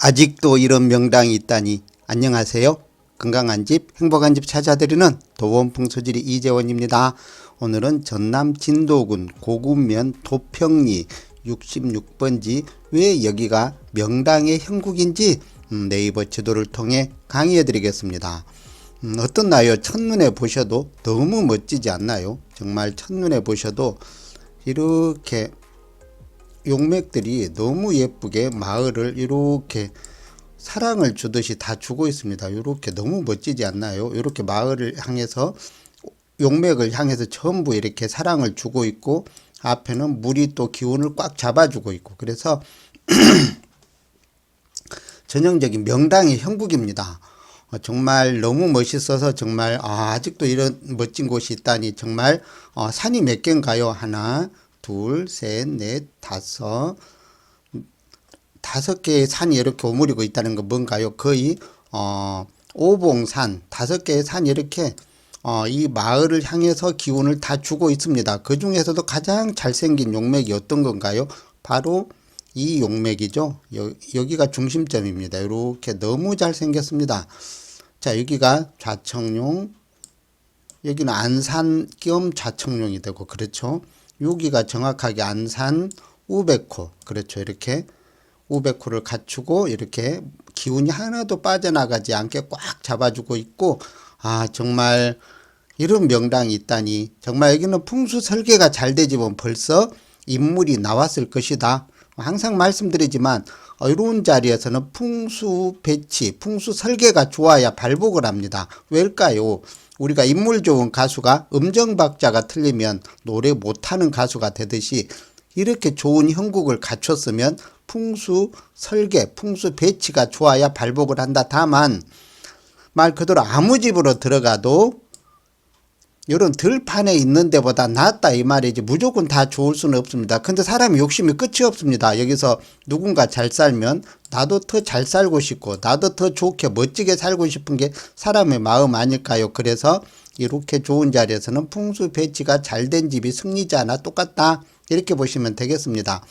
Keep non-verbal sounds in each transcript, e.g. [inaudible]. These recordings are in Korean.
아직도 이런 명당이 있다니 안녕하세요. 건강한 집, 행복한 집 찾아드리는 도원풍수지리 이재원입니다. 오늘은 전남 진도군 고군면 도평리 66번지 왜 여기가 명당의 형국인지 음, 네이버 지도를 통해 강의해 드리겠습니다. 음, 어떻나요? 첫눈에 보셔도 너무 멋지지 않나요? 정말 첫눈에 보셔도 이렇게 용맥들이 너무 예쁘게 마을을 이렇게 사랑을 주듯이 다 주고 있습니다. 이렇게 너무 멋지지 않나요? 이렇게 마을을 향해서 용맥을 향해서 전부 이렇게 사랑을 주고 있고 앞에는 물이 또 기운을 꽉 잡아주고 있고 그래서 [clears throat] 전형적인 명당의 형국입니다. 어, 정말 너무 멋있어서 정말 아, 아직도 이런 멋진 곳이 있다니 정말 어, 산이 몇 개인가요? 하나, 둘, 셋, 넷, 다섯, 다섯 개의 산이 이렇게 오므리고 있다는 건 뭔가요? 거의 어, 오봉산 다섯 개의 산이 이렇게 어, 이 마을을 향해서 기운을 다 주고 있습니다. 그 중에서도 가장 잘생긴 용맥이 어떤 건가요? 바로 이 용맥이죠. 여, 여기가 중심점입니다. 이렇게 너무 잘생겼습니다. 자, 여기가 좌청룡, 여기는 안산 겸 좌청룡이 되고, 그렇죠. 여기가 정확하게 안산 우백호, 그렇죠. 이렇게 우백호를 갖추고, 이렇게 기운이 하나도 빠져나가지 않게 꽉 잡아주고 있고, 아, 정말 이런 명당이 있다니, 정말 여기는 풍수 설계가 잘 되지만 벌써 인물이 나왔을 것이다. 항상 말씀드리지만 어려운 자리에서는 풍수 배치, 풍수 설계가 좋아야 발복을 합니다. 왜일까요? 우리가 인물 좋은 가수가 음정 박자가 틀리면 노래 못하는 가수가 되듯이 이렇게 좋은 형국을 갖췄으면 풍수 설계, 풍수 배치가 좋아야 발복을 한다. 다만 말 그대로 아무 집으로 들어가도 이런 들판에 있는 데보다 낫다 이 말이지 무조건 다 좋을 수는 없습니다. 근데 사람이 욕심이 끝이 없습니다. 여기서 누군가 잘 살면 나도 더 잘 살고 싶고 나도 더 좋게 멋지게 살고 싶은 게 사람의 마음 아닐까요? 그래서 이렇게 좋은 자리에서는 풍수 배치가 잘 된 집이 승리자나 똑같다 이렇게 보시면 되겠습니다.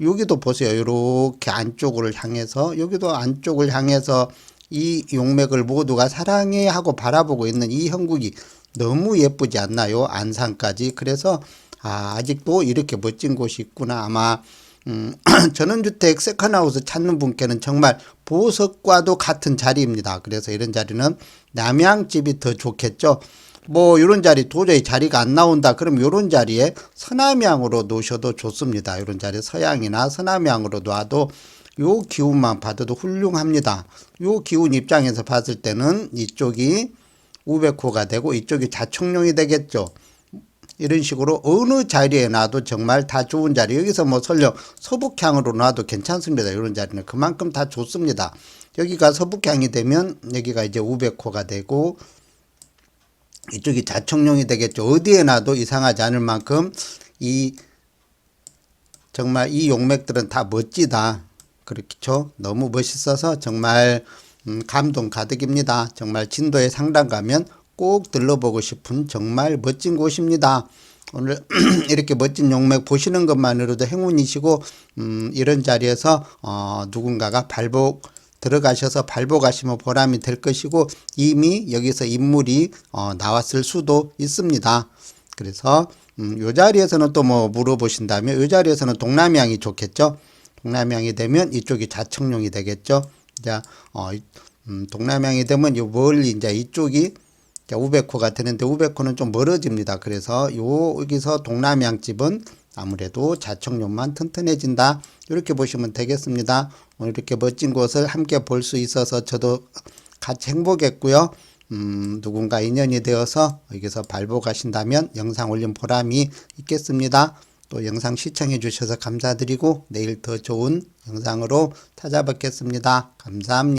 여기도 보세요. 이렇게 안쪽을 향해서 여기도 안쪽을 향해서 이 용맥을 모두가 사랑해 하고 바라보고 있는 이 형국이 너무 예쁘지 않나요? 안산까지. 그래서 아, 아직도 이렇게 멋진 곳이 있구나. 아마 음, [clears throat] 전원주택 세컨하우스 찾는 분께는 정말 보석과도 같은 자리입니다. 그래서 이런 자리는 남양집이 더 좋겠죠. 뭐 이런 자리 도저히 자리가 안 나온다. 그럼 이런 자리에 서남향으로 놓으셔도 좋습니다. 이런 자리 서양이나 서남향으로 놔도 요 기운만 받아도 훌륭합니다. 요 기운 입장에서 봤을 때는 이쪽이 우백호가 되고 이쪽이 자청룡이 되겠죠. 이런 식으로 어느 자리에 놔도 정말 다 좋은 자리. 여기서 뭐 설령 서북향으로 놔도 괜찮습니다. 이런 자리는 그만큼 다 좋습니다. 여기가 서북향이 되면 여기가 이제 우백호가 되고 이쪽이 자청룡이 되겠죠. 어디에 놔도 이상하지 않을 만큼 이 정말 이 용맥들은 다 멋지다. 그렇죠. 너무 멋있어서 정말 음, 감동 가득입니다. 정말 진도에 상담 가면 꼭 들러보고 싶은 정말 멋진 곳입니다. 오늘 [clears throat] 이렇게 멋진 용맥 보시는 것만으로도 행운이시고 음, 이런 자리에서 어, 누군가가 발복 들어가셔서 발복하시면 보람이 될 것이고 이미 여기서 인물이 어, 나왔을 수도 있습니다. 그래서 음, 요 자리에서는 또 뭐 물어보신다면 요 자리에서는 동남향이 좋겠죠. 동남향이 되면 이쪽이 자청룡이 되겠죠. 자, 어, 음, 동남향이 되면 요 멀리 이제 이쪽이 자, 우백호가 되는데 우백호는 좀 멀어집니다. 그래서 요 여기서 동남향 집은 아무래도 자청룡만 튼튼해진다. 이렇게 보시면 되겠습니다. 오늘 이렇게 멋진 곳을 함께 볼 수 있어서 저도 같이 행복했고요. 음, 누군가 인연이 되어서 여기서 발복하신다면 영상 올린 보람이 있겠습니다. 또 영상 시청해 주셔서 감사드리고 내일 더 좋은 영상으로 찾아뵙겠습니다. 감사합니다.